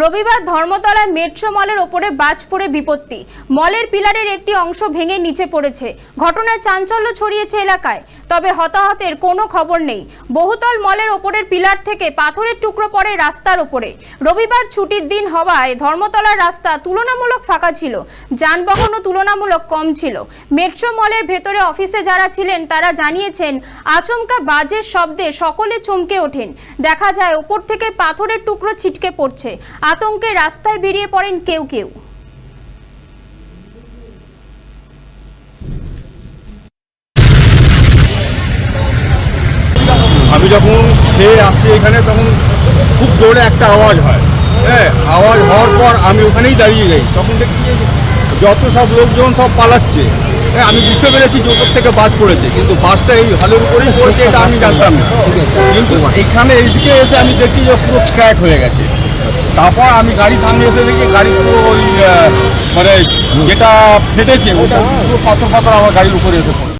রবিবার ধর্মতলায় মেট্রো মলের ওপরে বাজ পড়ে বিপত্তি। মলের পিলারের একটি অংশ ভেঙে নিচে পড়েছে। ঘটনায় চাঞ্চল্য ছড়িয়েছে এলাকায়। তবে হতাহতের কোনো খবর নেই। বহুতল মলের ওপরের পিলার থেকে পাথরের টুকরো পড়ে রাস্তার ওপরে। রবিবার ছুটির দিন হওয়ায় ধর্মতলার রাস্তা তুলনামূলক ফাঁকা ছিল। যানবাহনও তুলনামূলক কম ছিল। মেট্রো মলের ভেতরে অফিসে যারা ছিলেন, তারা জানিয়েছেন, আচমকা বাজের শব্দে সকলে চমকে ওঠেন। দেখা যায়, ওপর থেকে পাথরের টুকরো ছিটকে পড়ছে। আতঙ্কে রাস্তায় বেরিয়ে পড়েন কেউ কেউ। আমি যখন খেয়ে আসছি এখানে, তখন খুব জোরে একটা আওয়াজ হয়। হ্যাঁ আওয়াজ হওয়ার পর আমি ওখানেই দাঁড়িয়ে যাই। তখন দেখি যত সব লোকজন সব পালাচ্ছে। হ্যাঁ আমি বুঝতে পেরেছি যে ওপর থেকে বাদ পড়েছে, কিন্তু বাদটা এই হালের উপরেই পড়েছে, এটা আমি জানতাম না। কিন্তু এখানে এইদিকে এসে আমি দেখি যে পুরো ক্র্যাক হয়ে গেছে। তারপর আমি গাড়ি সামনে এসে দেখি গাড়ি পুরো ওই মানে যেটা ফেটেছে, ওটা পুরো পাথর পাথর আমার গাড়ির উপরে এসে পড়ে